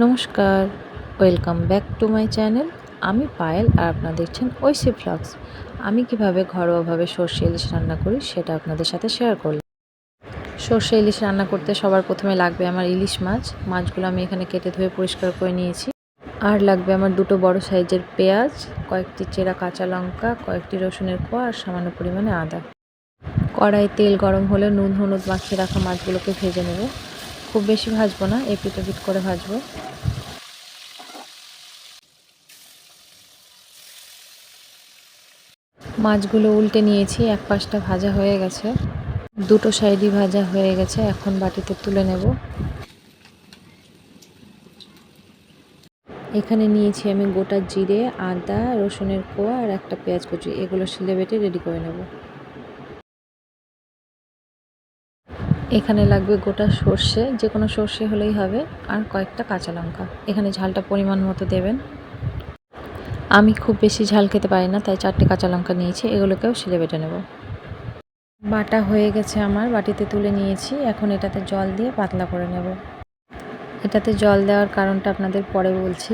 নমস্কার, welcome back to my channel. আমি পায়েল আর আপনারা দেখছেন ঐসি ফ্লগস আমি কীভাবে ঘরোয়াভাবে সর্ষে ইলিশ রান্না করি সেটা আপনাদের সাথে শেয়ার করলাম। সর্ষে ইলিশ রান্না করতে সবার প্রথমে লাগবে আমার ইলিশ মাছ। মাছগুলো আমি এখানে কেটে ধুয়ে পরিষ্কার করে নিয়েছি। আর লাগবে আমার দুটো বড় সাইজের পেঁয়াজ, কয়েকটি চেরা কাঁচা লঙ্কা, কয়েকটি রসুনের কোয়া আর সামান্য পরিমাণে আদা। কড়াই তেল গরম হলে নুন, হলুদ মাখিয়ে রাখা মাছগুলোকে ভেজে নেব। খুব বেশি ভাজবো না এপিট ওপিট করে ভাজবো। মাছগুলো উল্টে নিয়েছি, এক পাশটা ভাজা হয়ে গেছে। দুটো সাইডই ভাজা হয়ে গেছে, এখন বাটিতে তুলে নেব। এখানে নিয়েছি আমি গোটা জিরে, আদা, রসুনের কোয়া আর একটা পেঁয়াজ কুচি। এগুলো শিলে বেটে রেডি করে নেব। এখানে লাগবে গোটা সর্ষে, যে কোনো সর্ষে হলেই হবে, আর কয়েকটা কাঁচা লঙ্কা। এখানে ঝালটা পরিমাণ মতো দেবেন। আমি খুব বেশি ঝাল খেতে পারি না, তাই চারটে কাঁচা লঙ্কা নিয়েছি, এগুলোকেও শিলে বেটে নেব। বাটা হয়ে গেছে আমার, বাটিতে তুলে নিয়েছি। এখন এটাতে জল দিয়ে পাতলা করে নেব। এটাতে জল দেওয়ার কারণটা আপনাদের পরে বলছি।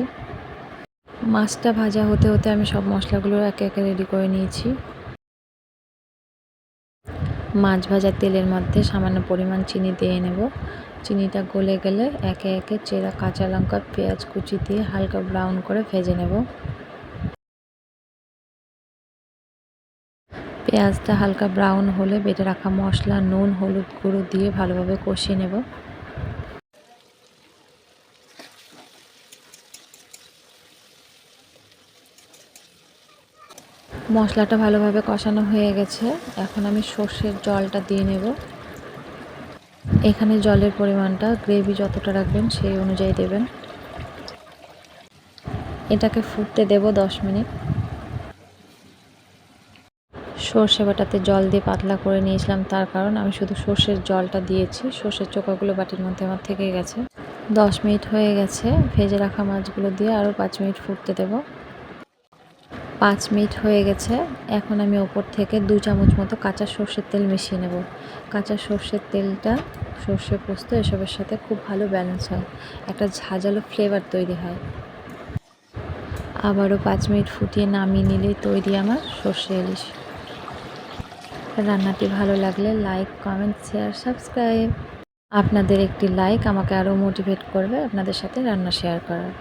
মাছটা ভাজা হতে হতে আমি সব মশলাগুলো একে একে রেডি করে নিয়েছি। মাছ ভাজার তেলের মধ্যে সামান্য পরিমাণ চিনি দিয়ে নেব। চিনিটা গলে গেলে একে একে চেরা কাঁচা লঙ্কা, পেঁয়াজ কুচি দিয়ে হালকা ব্রাউন করে ভেজে নেব। পেঁয়াজটা হালকা ব্রাউন হলে বেটে রাখা মশলা, নুন, হলুদ গুঁড়ো দিয়ে ভালোভাবে কষিয়ে নেব। মশলাটা ভালোভাবে কষানো হয়ে গেছে। এখন আমি সর্ষের জলটা দিয়ে নেব। এখানে জলের পরিমাণটা গ্রেভি যতটা রাখবেন সেই অনুযায়ী দেবেন। এটাকে ফুটতে দেব দশ মিনিট। সর্ষে বাটাতে জল দিয়ে পাতলা করে নিয়েছিলাম তার কারণ আমি শুধু সর্ষের জলটা দিয়েছি। সর্ষের চোকাগুলো বাটির মধ্যে আমার থেকে গেছে। দশ মিনিট হয়ে গেছে। ভেজে রাখা মাছগুলো দিয়ে আরও পাঁচ মিনিট ফুটতে দেব। পাঁচ মিনিট হয়ে গেছে। এখন আমি ওপর থেকে দু চামচ মতো কাঁচা সর্ষের তেল মিশিয়ে নেব। কাঁচা সর্ষের তেলটা, সর্ষে পোস্ত এসবের সাথে খুব ভালো ব্যালেন্স হয়। একটা ঝাঁঝালো ফ্লেভার তৈরি হয়। আবারও পাঁচ মিনিট ফুটিয়ে নামিয়ে নিলেই তৈরি আমার সর্ষে ইলিশ। রান্নাটি ভালো লাগলে লাইক কমেন্ট শেয়ার সাবস্ক্রাইব আপনাদের একটি লাইক আমাকে আরও মোটিভেট করবে আপনাদের সাথে রান্না শেয়ার করার।